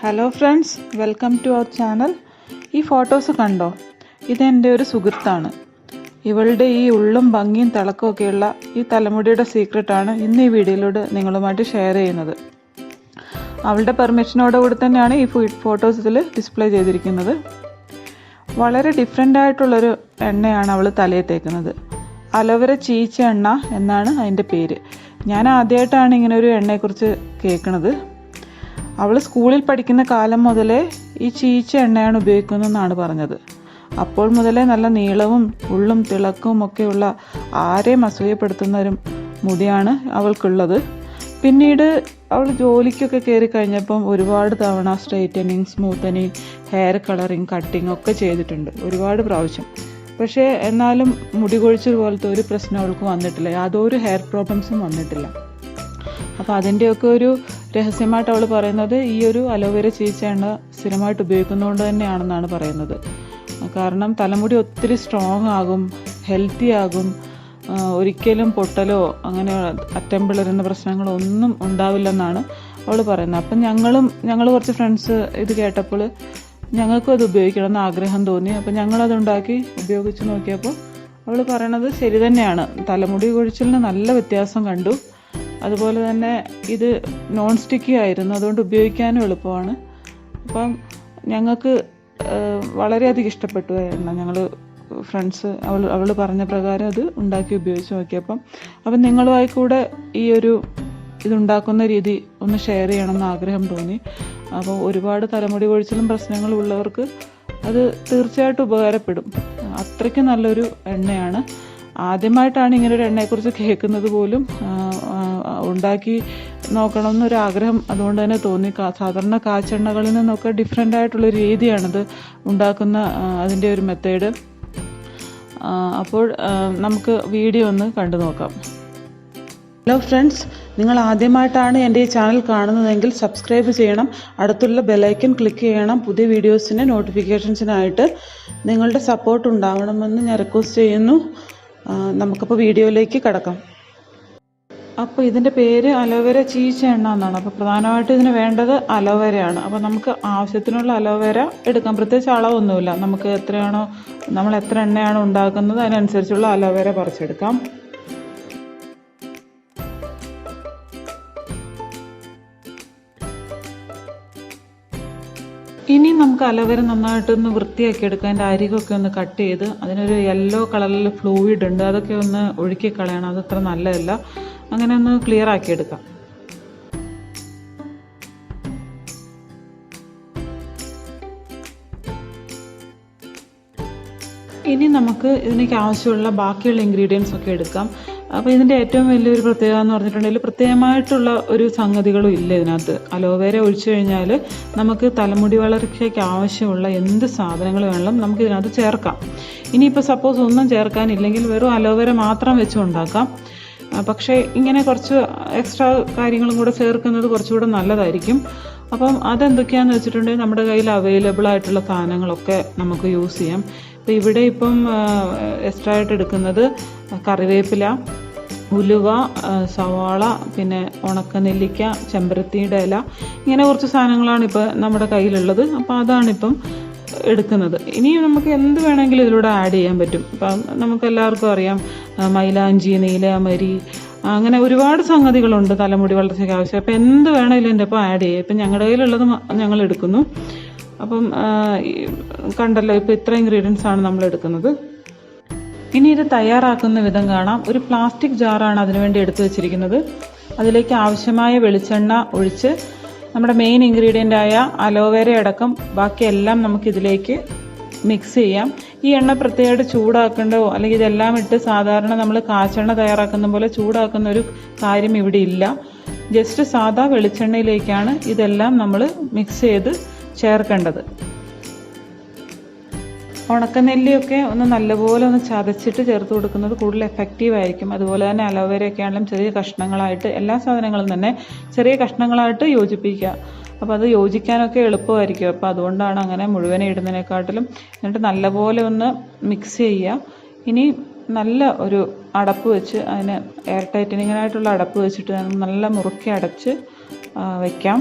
Hello friends welcome to our channel ഈ photos കണ്ടോ? ഇതെന്റെ ഒരു സുഹൃത്താണ്. ഇവളുടെ ഈ ഉള്ളും ഭംഗിയും തിളക്കമൊക്കെയുള്ള ഈ തലമുടിയുടെ സീക്രട്ടാണ് ഇന്ന് ഈ വീഡിയോയിലൂടെ നിങ്ങളുമായിട്ട് ഷെയർ ചെയ്യുന്നത്. അവളുടെ പെർമിഷനോടുകൂടി തന്നെയാണ് ഈ ഫോട്ടോസ് ഇതിൽ ഡിസ്പ്ലേ ചെയ്തിരിക്കുന്നത്. വളരെ ഡിഫറെന്റ് ആയിട്ടുള്ളൊരു എണ്ണയാണ് അവൾ തലയിൽ തേക്കുന്നത് അലോവര ചീച്ച എണ്ണ എന്നാണ് അതിന്റെ പേര്. ഞാൻ ആദ്യമായിട്ടാണ് ഇങ്ങനെ ഒരു എണ്ണയെക്കുറിച്ച് കേൾക്കുന്നത്. അവൾ സ്കൂളിൽ പഠിക്കുന്ന കാലം മുതലേ ഈ ചീച്ച എണ്ണയാണ് ഉപയോഗിക്കുന്നതെന്നാണ് പറഞ്ഞത്. അപ്പോൾ മുതലേ നല്ല നീളവും ഉള്ളും തിളക്കവും ഒക്കെയുള്ള ആരെയും അസൂയപ്പെടുത്തുന്ന ഒരു മുടിയാണ് അവൾക്കുള്ളത്. പിന്നീട് അവൾ ജോലിക്കൊക്കെ കയറി കഴിഞ്ഞപ്പം ഒരുപാട് തവണ straightening smoothening hair colouring cutting ഒക്കെ ചെയ്തിട്ടുണ്ട് ഒരുപാട് പ്രാവശ്യം. പക്ഷേ എന്നാലും മുടി കൊഴിച്ചത് പോലത്തെ ഒരു പ്രശ്നം അവൾക്ക് വന്നിട്ടില്ല. യാതൊരു ഹെയർ പ്രോബ്ലംസും വന്നിട്ടില്ല. അപ്പോൾ അതിന്റെയൊക്കെ ഒരു രഹസ്യമായിട്ട് അവൾ പറയുന്നത് ഈ ഒരു അലോവേര ചീച്ച എണ്ണ സ്ഥിരമായിട്ട് ഉപയോഗിക്കുന്നതുകൊണ്ട് തന്നെയാണെന്നാണ് പറയുന്നത്. കാരണം തലമുടി ഒത്തിരി സ്ട്രോങ് ആകും ഹെൽത്തി ആകും. ഒരിക്കലും പൊട്ടലോ അങ്ങനെ അറ്റം പിളരുന്ന പ്രശ്നങ്ങളോ ഒന്നും ഉണ്ടാവില്ലെന്നാണ് അവൾ പറയുന്നത്. അപ്പം ഞങ്ങളും ഞങ്ങൾ കുറച്ച് ഫ്രണ്ട്സ് ഇത് കേട്ടപ്പോൾ ഞങ്ങൾക്കും അത് ഉപയോഗിക്കണം എന്ന് ആഗ്രഹം തോന്നി. അപ്പം ഞങ്ങളത് ഉണ്ടാക്കി ഉപയോഗിച്ച് നോക്കിയപ്പോൾ അവൾ പറയണത് ശരി തന്നെയാണ്. തലമുടി കൊഴിച്ചിലിന് നല്ല വ്യത്യാസം കണ്ടു. അതുപോലെ തന്നെ ഇത് നോൺ സ്റ്റിക്കി ആയിരുന്നു അതുകൊണ്ട് ഉപയോഗിക്കാനും എളുപ്പമാണ്. അപ്പം ഞങ്ങൾക്ക് വളരെയധികം ഇഷ്ടപ്പെട്ടു എണ്ണ ഞങ്ങൾ ഫ്രണ്ട്സ് അവൾ അവൾ പറഞ്ഞ പ്രകാരം അത് ഉണ്ടാക്കി ഉപയോഗിച്ച് നോക്കിയപ്പം. അപ്പം നിങ്ങളുമായി കൂടെ ഈ ഒരു ഇതുണ്ടാക്കുന്ന രീതി ഒന്ന് ഷെയർ ചെയ്യണമെന്ന് ആഗ്രഹം തോന്നി. അപ്പോൾ ഒരുപാട് തലമുടി കൊഴിച്ചിലും പ്രശ്നങ്ങളും ഉള്ളവർക്ക് അത് തീർച്ചയായിട്ടും ഉപകാരപ്പെടും. അത്രയ്ക്ക് നല്ലൊരു എണ്ണയാണ്. ആദ്യമായിട്ടാണ് ഇങ്ങനൊരു എണ്ണയെക്കുറിച്ച് കേൾക്കുന്നത് പോലും. ഉണ്ടാക്കി നോക്കണം എന്നൊരാഗ്രഹം അതുകൊണ്ട് തന്നെ തോന്നി. സാധാരണ കാച്ചെണ്ണകളിൽ നിന്നൊക്കെ ഡിഫറെന്റ് ആയിട്ടുള്ള രീതിയാണിത് ഉണ്ടാക്കുന്ന അതിന്റെ ഒരു മെത്തേഡ് അപ്പോൾ നമുക്ക് വീഡിയോ ഒന്ന് കണ്ടു നോക്കാം. ഹലോ ഫ്രണ്ട്സ് നിങ്ങൾ ആദ്യമായിട്ടാണ് എന്റെ ഈ ചാനൽ കാണുന്നതെങ്കിൽ സബ്സ്ക്രൈബ് ചെയ്യണം. അടുത്തുള്ള ബെലൈക്കൻ ക്ലിക്ക് ചെയ്യണം. പുതിയ വീഡിയോസിന്റെ നോട്ടിഫിക്കേഷൻസിനായിട്ട് നിങ്ങളുടെ സപ്പോർട്ട് ഉണ്ടാവണമെന്ന് ഞാൻ റിക്വസ്റ്റ് ചെയ്യുന്നു. നമുക്കപ്പോൾ വീഡിയോയിലേക്ക് കടക്കാം. അപ്പോൾ ഇതിന്റെ പേര് അലോവേര ചീച്ച എണ്ണ എന്നാണ്. അപ്പോൾ പ്രധാനമായിട്ട് ഇതിന് വേണ്ടത് അലോവേരയാണ്. അപ്പോൾ നമുക്ക് ആവശ്യത്തിനുള്ള അലോവേര എടുക്കാം. പ്രത്യേകിച്ച് അളവൊന്നുമില്ല. നമുക്ക് എത്രയാണോ നമ്മൾ എത്ര എണ്ണയാണോ ഉണ്ടാക്കുന്നത് അതിനനുസരിച്ചുള്ള അലോവേര പറിച്ചെടുക്കാം. ഇനി നമുക്ക് അലവര നന്നായിട്ടൊന്ന് വൃത്തിയാക്കി എടുക്കാം. അതിന്റെ അരികൊക്കെ ഒന്ന് കട്ട് ചെയ്ത്. അതിനൊരു യെല്ലോ കളറിൽ ഫ്ലൂയിഡ് ഉണ്ട്. അതൊക്കെ ഒന്ന് ഒഴുക്കി കളയണം. അതത്ര നല്ലതല്ല. അങ്ങനെ ഒന്ന് ക്ലിയർ ആക്കി എടുക്കാം. ഇനി നമുക്ക് ഇതിലേക്ക് ആവശ്യമുള്ള ബാക്കിയുള്ള ഇൻഗ്രീഡിയൻസ് ഒക്കെ എടുക്കാം. അപ്പോൾ ഇതിന്റെ ഏറ്റവും വലിയൊരു പ്രത്യേകത എന്ന് പറഞ്ഞിട്ടുണ്ടെങ്കിൽ പ്രത്യേകമായിട്ടുള്ള ഒരു സംഗതികളും ഇല്ല ഇതിനകത്ത്. അലോവേര ഒഴിച്ചു കഴിഞ്ഞാൽ നമുക്ക് തലമുടി വളർച്ചയ്ക്ക് ആവശ്യമുള്ള എന്ത് സാധനങ്ങൾ വേണമെങ്കിലും നമുക്ക് ഇതിനകത്ത് ചേർക്കാം. ഇനിയിപ്പോൾ സപ്പോസ് ഒന്നും ചേർക്കാനില്ലെങ്കിൽ വെറും അലോവേര മാത്രം വെച്ച് ഉണ്ടാക്കാം. പക്ഷേ ഇങ്ങനെ കുറച്ച് എക്സ്ട്രാ കാര്യങ്ങളും കൂടെ ചേർക്കുന്നത് കുറച്ചുകൂടെ നല്ലതായിരിക്കും. അപ്പം അതെന്തൊക്കെയാണെന്ന് വെച്ചിട്ടുണ്ടെങ്കിൽ നമ്മുടെ കയ്യിൽ അവൈലബിൾ ആയിട്ടുള്ള സാധനങ്ങളൊക്കെ നമുക്ക് യൂസ് ചെയ്യാം. ഇപ്പം ഇവിടെ ഇപ്പം എക്സ്ട്രാ ആയിട്ട് എടുക്കുന്നത് കറിവേപ്പില ഉലുവ സവാള പിന്നെ ഉണക്കനെല്ലിക്ക ചെമ്പരത്തിയുടെ ഇല ഇങ്ങനെ കുറച്ച് സാധനങ്ങളാണ് ഇപ്പോൾ നമ്മുടെ കയ്യിലുള്ളത്. അപ്പോൾ അതാണിപ്പം എടുക്കുന്നത്. ഇനി നമുക്ക് എന്ത് വേണമെങ്കിലും ഇതിലൂടെ ആഡ് ചെയ്യാൻ പറ്റും. ഇപ്പം നമുക്ക് എല്ലാവർക്കും അറിയാം മൈലാഞ്ചി നീലമരി അങ്ങനെ ഒരുപാട് സംഗതികളുണ്ട് തലമുടി വളർച്ചയ്ക്ക് ആവശ്യം. അപ്പം എന്ത് വേണമെങ്കിലും എന്റെ ഒപ്പം ആഡ് ചെയ്യാം ഇപ്പം ഞങ്ങളുടെ കയ്യിലുള്ളത് ഞങ്ങൾ എടുക്കുന്നു. അപ്പം കണ്ടല്ലോ ഇപ്പം ഇത്ര ഇൻഗ്രീഡിയൻസ് ആണ് നമ്മൾ എടുക്കുന്നത്. ഇനി ഇത് തയ്യാറാക്കുന്ന വിധം കാണാം. ഒരു പ്ലാസ്റ്റിക് ജാറാണ് അതിനുവേണ്ടി എടുത്തു വെച്ചിരിക്കുന്നത്. അതിലേക്ക് ആവശ്യമായ വെളിച്ചെണ്ണ ഒഴിച്ച് നമ്മുടെ മെയിൻ ഇൻഗ്രീഡിയന്റ് ആയ അലോവേര അടക്കം ബാക്കിയെല്ലാം നമുക്കിതിലേക്ക് മിക്സ് ചെയ്യാം. ഈ എണ്ണ പ്രത്യേകമായിട്ട് ചൂടാക്കേണ്ടോ അല്ലെങ്കിൽ ഇതെല്ലാം ഇട്ട് സാധാരണ നമ്മൾ കാച്ചെണ്ണ തയ്യാറാക്കുന്ന പോലെ ചൂടാക്കുന്ന ഒരു കാര്യം ഇവിടെ ഇല്ല. ജസ്റ്റ് സാധാ വെളിച്ചെണ്ണയിലേക്കാണ് ഇതെല്ലാം നമ്മൾ മിക്സ് ചെയ്ത് ചേർക്കേണ്ടത്. ഉണക്കനെല്ലിയൊക്കെ ഒന്ന് നല്ലപോലെ ഒന്ന് ചതച്ചിട്ട് ചേർത്ത് കൊടുക്കുന്നത് കൂടുതൽ എഫക്റ്റീവ് ആയിരിക്കും. അതുപോലെ തന്നെ അലോവേരയൊക്കെ ആണെങ്കിലും ചെറിയ കഷ്ണങ്ങളായിട്ട് എല്ലാ സാധനങ്ങളും തന്നെ ചെറിയ കഷ്ണങ്ങളായിട്ട് യോജിപ്പിക്കുക. അപ്പോൾ അത് യോജിക്കാനൊക്കെ എളുപ്പമായിരിക്കും. അപ്പോൾ അതുകൊണ്ടാണ് അങ്ങനെ മുഴുവനെ ഇടുന്നതിനെക്കാട്ടിലും എന്നിട്ട് നല്ലപോലെ ഒന്ന് മിക്സ് ചെയ്യുക. ഇനി നല്ല ഒരു അടപ്പ് വെച്ച് അതിന് എയർ ടൈറ്റനിങ്ങിനായിട്ടുള്ള അടപ്പ് വെച്ചിട്ട് നല്ല മുറുക്കി അടച്ച് വയ്ക്കാം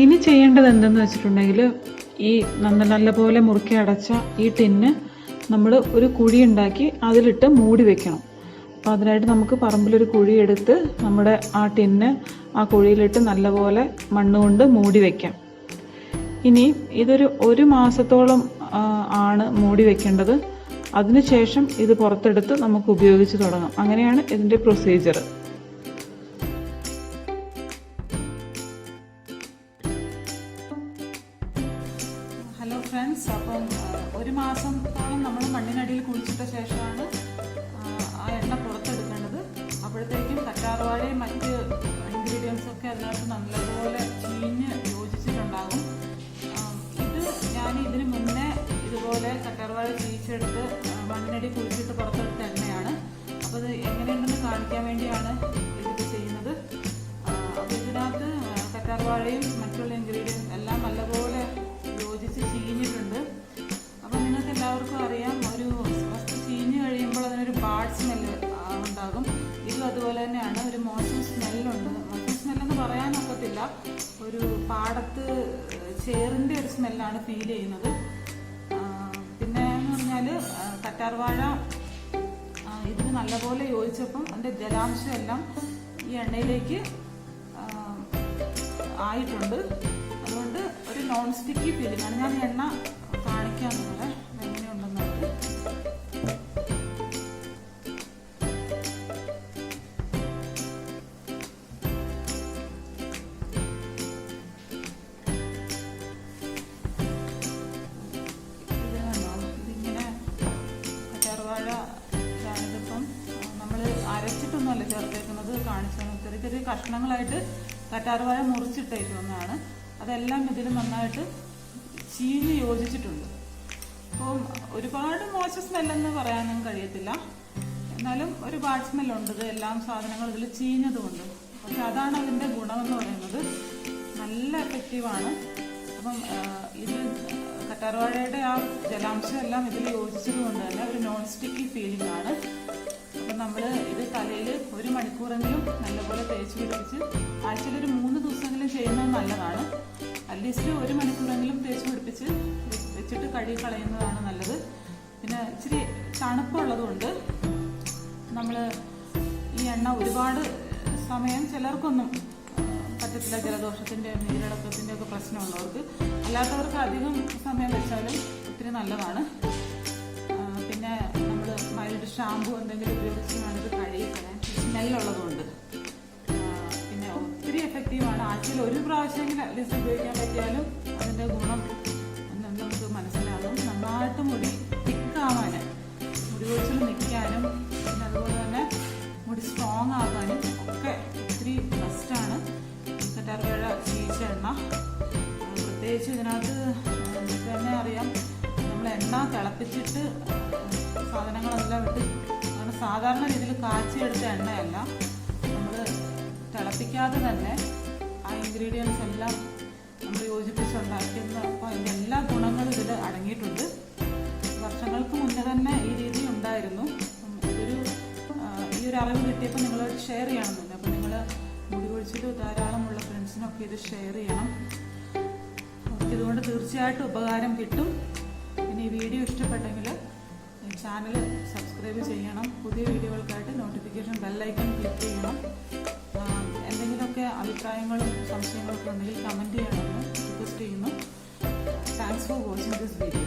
ഇനി ചെയ്യേണ്ടത് എന്തെന്ന് വെച്ചിട്ടുണ്ടെങ്കിൽ ഈ നല്ല നല്ല പോലെ മുറുക്കി അടച്ച ഈ ടിന്ന് നമ്മൾ ഒരു കുഴി ഉണ്ടാക്കി അതിലിട്ട് മൂടി വെക്കണം. അപ്പോൾ അതിനായിട്ട് നമുക്ക് പറമ്പിലൊരു കുഴി എടുത്ത് നമ്മുടെ ആ ടിന്ന് ആ കുഴിയിലിട്ട് നല്ലപോലെ മണ്ണ് കൊണ്ട് മൂടി വെക്കാം. ഇനി ഇതൊരു ഒരു മാസത്തോളം ആണ് മൂടി വെക്കേണ്ടത്. അതിനുശേഷം ഇത് പുറത്തെടുത്ത് നമുക്ക് ഉപയോഗിച്ച് തുടങ്ങാം. അങ്ങനെയാണ് ഇതിന്റെ പ്രൊസീജിയർ ആ, മണ്ണിനടി കുഴിച്ചിട്ട് പുറത്തെടുത്ത എണ്ണയാണ് അപ്പോൾ ഇത് എങ്ങനെയുണ്ടെന്ന് കാണിക്കാൻ വേണ്ടിയാണ് ഇത് ചെയ്യുന്നത്. അപ്പോൾ ഇതിനകത്ത് കറ്റാർവാഴയും മറ്റുള്ള ഇൻഗ്രീഡിയൻസ് എല്ലാം നല്ലപോലെ യോജിച്ച് ചീഞ്ഞിട്ടുണ്ട്. അപ്പോൾ നിങ്ങൾക്ക് എല്ലാവർക്കും അറിയാം ഒരു വസ്തു ചീഞ്ഞ് കഴിയുമ്പോൾ അതിനൊരു ബാഡ് സ്മെല്ല് ഉണ്ടാകും. ഇതും അതുപോലെ തന്നെയാണ് ഒരു മോശം സ്മെല്ലുണ്ട് മോശം സ്മെല്ലെന്ന് പറയാനൊക്കത്തില്ല. ഒരു പാടത്ത് ചേറിന്റെ ഒരു സ്മെല്ലാണ് ഫീൽ ചെയ്യുന്നത്. പറഞ്ഞാൽ കറ്റാർവാഴ ഇതിന് നല്ലപോലെ യോജിച്ചപ്പം അതിന്റെ ജലാംശം എല്ലാം ഈ എണ്ണയിലേക്ക് ആയിട്ടുണ്ട്. അതുകൊണ്ട് ഒരു നോൺ സ്റ്റിക്കി പിരിഞ്ഞാണ് ഞാൻ എണ്ണ കാണിക്കാൻ നിങ്ങളെ കഷ്ണങ്ങളായിട്ട് കറ്റാർവാഴ മുറിച്ചിട്ടേക്കുന്നതാണ് അതെല്ലാം ഇതിൽ നന്നായിട്ട് ചീഞ്ഞ് യോജിച്ചിട്ടുണ്ട്. അപ്പോൾ ഒരുപാട് മോശം സ്മെല്ലെന്ന് പറയാനും കഴിയത്തില്ല. എന്നാലും ഒരു ബാഡ് സ്മെല്ലുണ്ട് ഇത് എല്ലാം സാധനങ്ങളും ഇതിൽ ചീഞ്ഞതുകൊണ്ട്. പക്ഷെ അതാണ് അതിന്റെ ഗുണമെന്ന് പറയുന്നത്. നല്ല എഫക്റ്റീവാണ് അപ്പം ഇത് കറ്റാർവാഴയുടെ ആ ജലാംശം എല്ലാം ഇതിൽ യോജിച്ചത് കൊണ്ട് തന്നെ ഒരു നോൺ സ്റ്റിക്കി ഫീലിംഗ് ആണ്. അപ്പം നമ്മൾ മണിക്കൂറെങ്കിലും നല്ലപോലെ തേച്ച് പിടിപ്പിച്ച് ആഴ്ചയിൽ ഒരു മൂന്ന് ദിവസമെങ്കിലും ചെയ്യുന്നത് നല്ലതാണ്. അറ്റ്ലീസ്റ്റ് ഒരു മണിക്കൂറെങ്കിലും തേച്ച് പിടിപ്പിച്ച് വെച്ചിട്ട് കഴുകി കളയുന്നതാണ് നല്ലത്. പിന്നെ ഇച്ചിരി തണുപ്പുള്ളതുകൊണ്ട് നമ്മൾ ഈ എണ്ണ ഒരുപാട് സമയം ചിലർക്കൊന്നും പറ്റത്തില്ല. ജലദോഷത്തിന്റെ നീരിളക്കത്തിന്റെ ഒക്കെ പ്രശ്നമുള്ളവർക്ക്. അല്ലാത്തവർക്ക് അധികം സമയം വെച്ചാലും ഒത്തിരി നല്ലതാണ്. പിന്നെ നമ്മൾ മൈൽഡ് ഷാമ്പു എന്തെങ്കിലും ഉപയോഗിച്ച് വേണമെങ്കിൽ കഴുകി കളയാൻ സ്മെല്ലുള്ളതുകൊണ്ട്. പിന്നെ ഒത്തിരി എഫക്റ്റീവാണ് ആഴ്ചയിൽ ഒരു പ്രാവശ്യമെങ്കിലും അറ്റ്ലീസ്റ്റ് ഉപയോഗിക്കാൻ പറ്റിയാലും അതിന്റെ ഗുണം നമുക്ക് മനസ്സിലാകും. നന്നായിട്ട് മുടി തിക്കാവാൻ മുടി കൊഴിച്ചിൽ നിൽക്കാനും പിന്നെ അതുപോലെ തന്നെ മുടി സ്ട്രോങ് ആകാനും ഒക്കെ ഒത്തിരി ബെസ്റ്റാണ് കറ്റാർവാഴ ചീച്ച എണ്ണ. പ്രത്യേകിച്ച് ഇതിനകത്ത് നമുക്ക് തന്നെ അറിയാം. നമ്മൾ എണ്ണ തിളപ്പിച്ചിട്ട് സാധനങ്ങളെല്ലാം അങ്ങനെ സാധാരണ രീതിയിൽ കാച്ചിയെടുത്ത എണ്ണയല്ല. നമ്മൾ തിളപ്പിക്കാതെ തന്നെ ആ ഇൻഗ്രീഡിയൻസ് എല്ലാം നമ്മൾ യോജിപ്പിച്ചുണ്ടാക്കുന്ന അപ്പോൾ അതിന്റെ എല്ലാ ഗുണങ്ങളും ഇതിൽ അടങ്ങിയിട്ടുണ്ട്. വർഷങ്ങൾക്ക് മുന്നേ തന്നെ ഈ രീതി ഉണ്ടായിരുന്നു. ഇതൊരു ഈ ഒരു അറിവ് കിട്ടിയപ്പോൾ നിങ്ങൾ ഷെയർ ചെയ്യണമെന്നുണ്ട് അപ്പോൾ നിങ്ങൾ മുടി കൊഴിച്ചിൽ ധാരാളമുള്ള ഫ്രണ്ട്സിനൊക്കെ ഇത് ഷെയർ ചെയ്യണം. അവർക്ക് ഇതുകൊണ്ട് തീർച്ചയായിട്ടും ഉപകാരം കിട്ടും. ഇനി ഈ വീഡിയോ ഇഷ്ടപ്പെട്ടെങ്കിൽ ചാനൽ സബ്സ്ക്രൈബ് ചെയ്യണം. പുതിയ വീഡിയോകൾക്കായിട്ട് നോട്ടിഫിക്കേഷൻ ബെല്ലൈക്കൺ ക്ലിക്ക് ചെയ്യണം. എന്തെങ്കിലുമൊക്കെ അഭിപ്രായങ്ങളും സംശയങ്ങളൊക്കെ ഉണ്ടെങ്കിൽ കമന്റ് ചെയ്യണമെന്ന് റിക്വസ്റ്റ് ചെയ്യുന്നു. Thanks for watching this video